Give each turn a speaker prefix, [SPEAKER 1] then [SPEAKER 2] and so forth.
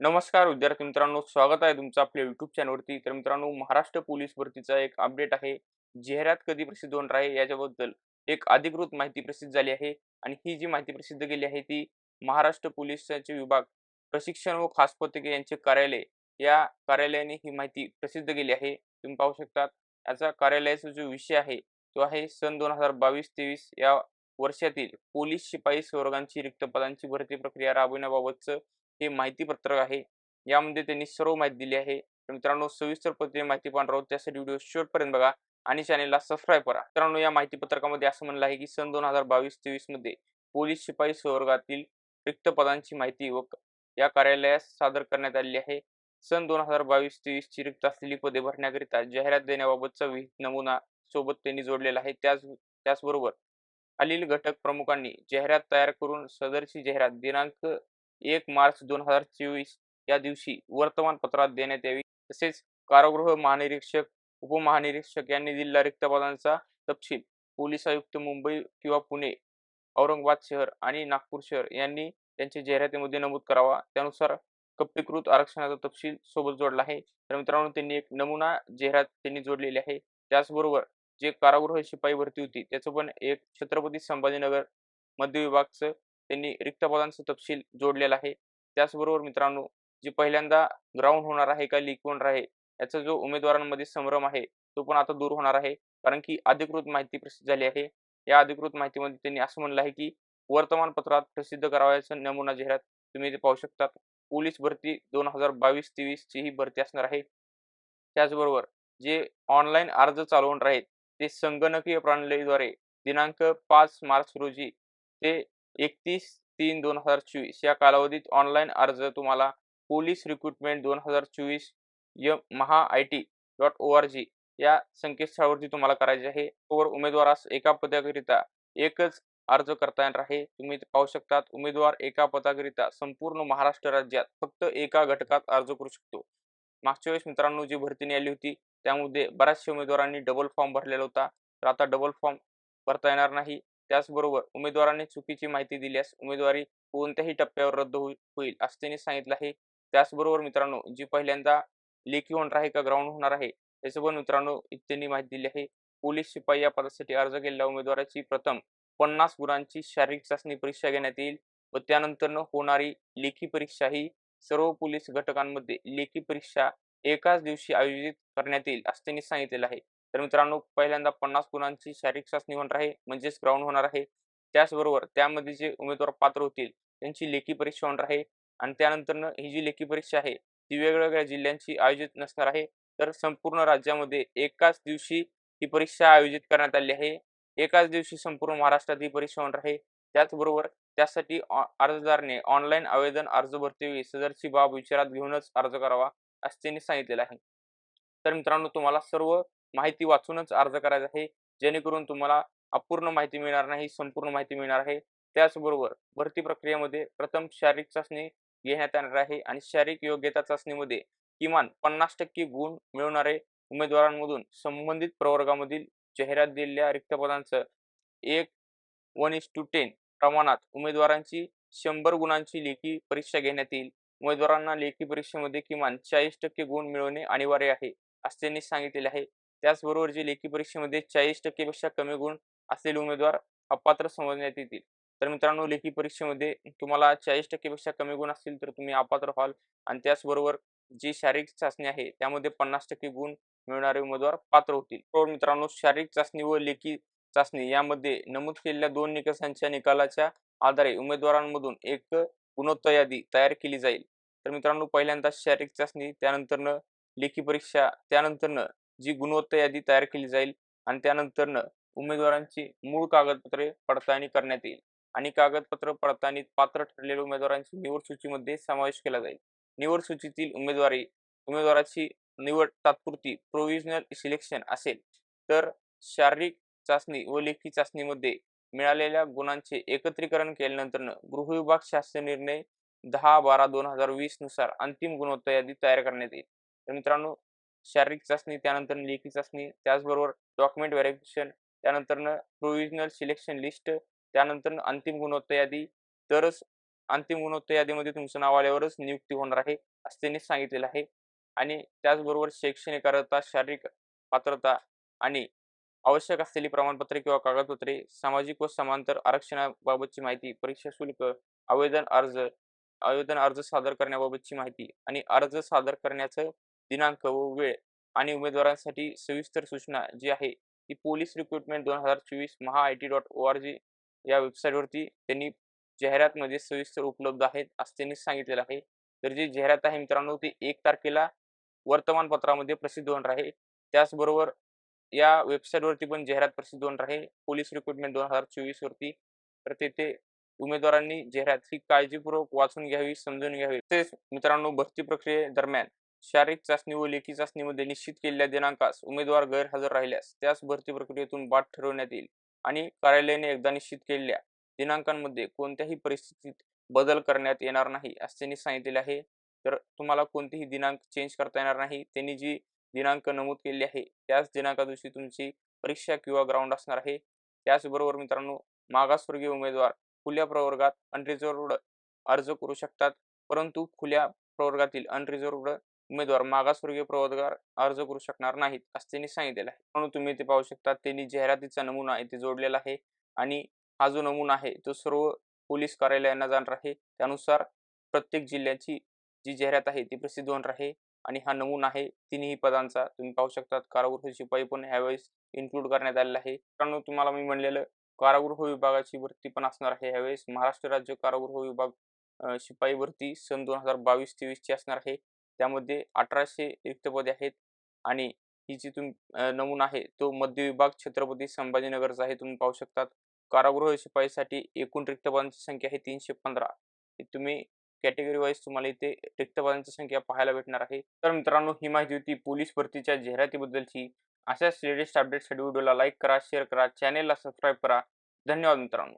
[SPEAKER 1] नमस्कार विद्यार्थी मित्रांनो स्वागत आहे तुमचं आपल्या युट्यूब चॅनलवरती तर मित्रांनो महाराष्ट्र पोलीस भरतीचा एक अपडेट आहे. जाहिरात कधी प्रसिद्ध होणार आहे याच्याबद्दल एक अधिकृत माहिती प्रसिद्ध झाली आहे. आणि ही जी माहिती प्रसिद्ध केली आहे ती महाराष्ट्र पोलिसांचे विभाग प्रशिक्षण व खास पथके यांचे कार्यालय या कार्यालयाने ही माहिती प्रसिद्ध केली आहे. तुम्ही पाहू शकतात याचा कार्यालयाचा जो विषय आहे तो आहे सन दोन हजार बावीस तेवीस या वर्षातील पोलीस शिपाई संवर्गांची रिक्त पदांची भरती प्रक्रिया राबविण्याबाबतचं हे माहिती पत्रक आहे. यामध्ये त्यांनी सर्व माहिती दिली आहे. तर मित्रांनो सविस्तर पद्धतीने माहिती पाहणार आहोत. त्यासाठी व्हिडिओ शेवटपर्यंत बघा आणि चॅनेलला सबस्क्राईब करा. मित्रांनो या माहिती पत्रकामध्ये असं म्हणलं आहे की सन दोन हजार बावीस तेवीसमध्ये पोलीस शिपाई संवर्गातील रिक्त पदांची माहिती व या कार्यालयास सादर करण्यात आलेली आहे. सन दोन हजार बावीस तेवीस ची रिक्त असलेली पदे भरण्याकरिता जाहिरात देण्याबाबतचा विहित नमुना सोबत त्यांनी जोडलेला आहे. त्याच त्याचबरोबर खालील घटक प्रमुखांनी जाहिरात तयार करून सदरची जाहिरात दिनांक एक मार्च दोन हजार चोवीस या दिवशी वर्तमानपत्रात देण्यात यावी. तसेच कारागृह महानिरीक्षक उपमहानिरीक्षक यांनी दिलेला रिक्त पदांचा तपशील पोलीस आयुक्त मुंबई किंवा पुणे औरंगाबाद शहर आणि नागपूर शहर यांनी त्यांच्या जाहिरातीमध्ये नमूद करावा. त्यानुसार कप्पीकृत आरक्षणाचा तपशील सोबत जोडला आहे. तर मित्रांनो त्यांनी एक नमुना जाहिरात त्यांनी जोडलेली आहे. त्याचबरोबर जे कारागृह शिपाई भरती होती त्याचं पण एक छत्रपती संभाजीनगर मध्य विभागचं त्यांनी रिक्त पदांचा तपशील जोडलेला आहे. त्याचबरोबर मित्रांनो जे पहिल्यांदा ग्राउंड होणार आहे का लीक होणार आहे याचा जो उमेदवारांमध्ये संभ्रम आहे तो पण आता दूर होणार आहे. कारण की अधिकृत माहिती प्रसिद्ध झाली आहे. या अधिकृत माहितीमध्ये त्यांनी असं म्हणलं आहे की वर्तमानपत्रात प्रसिद्ध करावयाचा नमुना जाहिरात तुम्ही इथे पाहू शकतात. पोलीस भरती दोन हजार बावीस तेवीस ची ही भरती असणार आहे. त्याचबरोबर जे ऑनलाईन अर्ज चालवणार आहेत ते संगणकीय प्रणालीद्वारे दिनांक पाच मार्च रोजी ते एकतीस तीन दोन हजार चोवीस या कालावधीत ऑनलाईन अर्ज तुम्हाला पोलीस रिक्रुटमेंट दोन हजार चोवीस य Maha I T dot O R G या संकेतस्थळावरती तुम्हाला करायचे आहे. वर उमेदवारास एका पदाकरिता एकच अर्ज करता येणार आहे. तुम्ही पाहू शकतात उमेदवार एका पदाकरिता संपूर्ण महाराष्ट्र राज्यात फक्त एका घटकात अर्ज करू शकतो. मागच्या वेळेस मित्रांनो जी भरती आली होती त्यामध्ये बऱ्याचशा उमेदवारांनी डबल फॉर्म भरलेला होता. तर आता डबल फॉर्म भरता येणार नाही. त्याचबरोबर उमेदवारांनी चुकीची माहिती दिल्यास उमेदवारी कोणत्याही टप्प्यावर रद्द होईल असं त्यांनी सांगितलं आहे. त्याचबरोबर मित्रांनो जी पहिल्यांदा लेखी होणार आहे का ग्राउंड होणार आहे त्याचं पण मित्रांनो त्यांनी माहिती दिली आहे. पोलीस शिपाई या पदासाठी अर्ज केलेल्या उमेदवाराची प्रथम पन्नास गुणांची शारीरिक चाचणी परीक्षा घेण्यात येईल व त्यानंतर होणारी लेखी परीक्षा ही सर्व पोलीस घटकांमध्ये लेखी परीक्षा एकाच दिवशी आयोजित करण्यात येईल असं त्यांनी सांगितलेलं आहे. तर मित्रांनो पहिल्यांदा पन्नास गुणांची शारीरिक चाचणी होणार आहे म्हणजेच ग्राउंड होणार आहे. त्याचबरोबर त्यामध्ये जे उमेदवार पात्र होतील त्यांची लेखी परीक्षा होणार आहे आणि त्यानंतर ही जी लेखी परीक्षा आहे ती वेगवेगळ्या जिल्ह्यांची आयोजित नसणार आहे. तर संपूर्ण राज्यामध्ये एकाच दिवशी ही परीक्षा आयोजित करण्यात आली आहे. एकाच दिवशी संपूर्ण महाराष्ट्रात ही परीक्षा होणार आहे. त्याचबरोबर त्यासाठी अर्जदाराने ऑनलाईन आवेदन अर्ज भरते सदरची बाब विचारात घेऊनच अर्ज करावा असं त्यांनी सांगितलेलं आहे. तर मित्रांनो तुम्हाला सर्व माहिती वाचूनच अर्ज करायचा आहे जेणेकरून तुम्हाला अपूर्ण माहिती मिळणार नाही संपूर्ण माहिती मिळणार आहे. त्याचबरोबर भरती प्रक्रियेमध्ये प्रथम शारीरिक चाचणी घेण्यात येणार आहे आणि शारीरिक योग्यता चाचणीमध्ये किमान पन्नास टक्के गुण मिळवणारे उमेदवारांमधून संबंधित प्रवर्गामधील जाहिरात दिलेल्या रिक्त पदांचं एक वन इस टू टेन प्रमाणात उमेदवारांची शंभर गुणांची लेखी परीक्षा घेण्यात येईल. उमेदवारांना लेखी परीक्षेमध्ये किमान चाळीस टक्के गुण मिळवणे अनिवार्य आहे असे त्यांनी सांगितलेले आहे. त्याचबरोबर जे लेखी परीक्षेमध्ये चाळीस टक्केपेक्षा कमी गुण असलेले उमेदवार अपात्र समजण्यात येतील. तर मित्रांनो लेखी परीक्षेमध्ये तुम्हाला चाळीस टक्केपेक्षा कमी गुण असतील तर तुम्ही अपात्र व्हाल. आणि त्याचबरोबर जी शारीरिक चाचणी आहे त्यामध्ये पन्नास टक्के गुण मिळणारे उमेदवार पात्र होतील. तर मित्रांनो शारीरिक चाचणी व लेखी चाचणी यामध्ये नमूद केलेल्या दोन निकषांच्या निकालाच्या आधारे उमेदवारांमधून एक गुणोत्तर यादी तयार केली जाईल. तर मित्रांनो पहिल्यांदा शारीरिक चाचणी त्यानंतरनं लेखी परीक्षा त्यानंतरनं जी गुणवत्ता यादी तयार केली जाईल आणि त्यानंतरनं उमेदवारांची मूळ कागदपत्रे पडताळणी करण्यात येईल आणि कागदपत्र पडताळणीत पात्र ठरलेल्या उमेदवारांची निवड सूचीमध्ये समावेश केला जाईल. निवड सूचीतील उमेदवारी उमेदवाराची निवड तात्पुरती प्रोव्हिजनल सिलेक्शन असेल तर शारीरिक चाचणी व लेखी चाचणीमध्ये मिळालेल्या गुणांचे एकत्रीकरण केल्यानंतर गृह विभाग शासन निर्णय दहा बारा दोन हजार वीसनुसार अंतिम गुणवत्ता यादी तयार करण्यात येईल. तर मित्रांनो शारीरिक चाचणी त्यानंतर लेखी चाचणी त्याचबरोबर डॉक्युमेंट व्हेरिफिकेशन त्यानंतर प्रोव्हिजनल सिलेक्शन लिस्ट त्यानंतर अंतिम गुणवत्ता यादी. तरच अंतिम गुणवत्ता यादीमध्ये तुमचं नाव आल्यावरच नियुक्ती होणार आहे असं त्यांनी सांगितलेलं आहे. आणि त्याचबरोबर शैक्षणिक अर्हता शारीरिक पात्रता आणि आवश्यक असलेली प्रमाणपत्रे किंवा कागदपत्रे सामाजिक व समांतर आरक्षणाबाबतची माहिती परीक्षा शुल्क आवेदन अर्ज आवेदन अर्ज सादर करण्याबाबतची माहिती आणि अर्ज सादर करण्याचं दिनांक व वेळ आणि उमेदवारांसाठी सविस्तर सूचना जी आहे ती पोलीस रिक्रुटमेंट दोन हजार चोवीस Maha I T dot O R G या वेबसाईटवरती त्यांनी जाहिरातमध्ये सविस्तर उपलब्ध आहेत असं त्यांनी सांगितलेलं आहे. तर जी जाहिरात आहे मित्रांनो ती एक तारखेला वर्तमानपत्रामध्ये प्रसिद्ध होणार आहे. त्याचबरोबर या वेबसाईटवरती पण जाहिरात प्रसिद्ध होणार आहे. पोलीस रिक्रुटमेंट दोन हजार चोवीस वरती तर तेथे उमेदवारांनी जाहिरात ही काळजीपूर्वक वाचून घ्यावी समजून घ्यावी. तसेच मित्रांनो भरती प्रक्रियेदरम्यान शारीरिक चाचणी व लेखी चाचणीमध्ये निश्चित केलेल्या दिनांकास उमेदवार गैरहजर राहिल्यास त्यास भरती प्रक्रियेतून बाद ठरवण्यात येईल आणि कार्यालयाने एकदा निश्चित केलेल्या दिनांकांमध्ये कोणत्याही परिस्थितीत बदल करण्यात येणार नाही असे त्यांनी सांगितलेले आहे. तर तुम्हाला कोणतेही दिनांक चेंज करता येणार नाही. त्यांनी जी दिनांक नमूद केलेली आहे त्याच दिनांका दिवशी तुमची परीक्षा किंवा ग्राउंड असणार आहे. त्याचबरोबर मित्रांनो मागासवर्गीय उमेदवार खुल्या प्रवर्गात अनरिझर्वड अर्ज करू शकतात परंतु खुल्या प्रवर्गातील अनरिझर्वड उमेदवार मागासवर्गीय प्रवर्गावर अर्ज करू शकणार नाहीत असं त्यांनी सांगितलेलं आहे. म्हणून तुम्ही इथे पाहू शकता त्यांनी जाहिरातीचा नमुना इथे जोडलेला आहे आणि हा जो नमुना आहे तो सर्व पोलीस कार्यालयांना जाणार आहे. त्यानुसार प्रत्येक जिल्ह्याची जी जाहिरात आहे ती प्रसिद्ध होणार आहे आणि हा नमुना आहे तिन्ही पदांचा तुम्ही पाहू शकता कारागृह शिपाई पण ह्यावेळेस इन्क्लूड करण्यात आलेला आहे. कारण तुम्हाला मी म्हणलेलं कारागृह विभागाची भरती पण असणार आहे ह्यावेळेस. महाराष्ट्र राज्य कारागृह विभाग शिपाई भरती सन दोन हजार बावीस तेवीसची असणार आहे. त्यामध्ये अठराशे रिक्त पदे आहेत आणि ही जी तुम नमुना आहे तो मध्य विभाग छत्रपती संभाजीनगरचा आहे. तुम्ही पाहू शकतात कारागृह शिपाईसाठी एकूण रिक्त पदांची संख्या आहे तीनशे पंधरा. तुम्ही कॅटेगरी वाईज तुम्हाला इथे रिक्त पदांची संख्या पाहायला भेटणार आहे. तर मित्रांनो ही माहिती होती पोलीस भरतीच्या जाहिरातीबद्दलची. अशाच लेटेस्ट अपडेटसाठी व्हिडिओला लाईक करा शेअर करा चॅनेलला सबस्क्राईब करा. धन्यवाद मित्रांनो.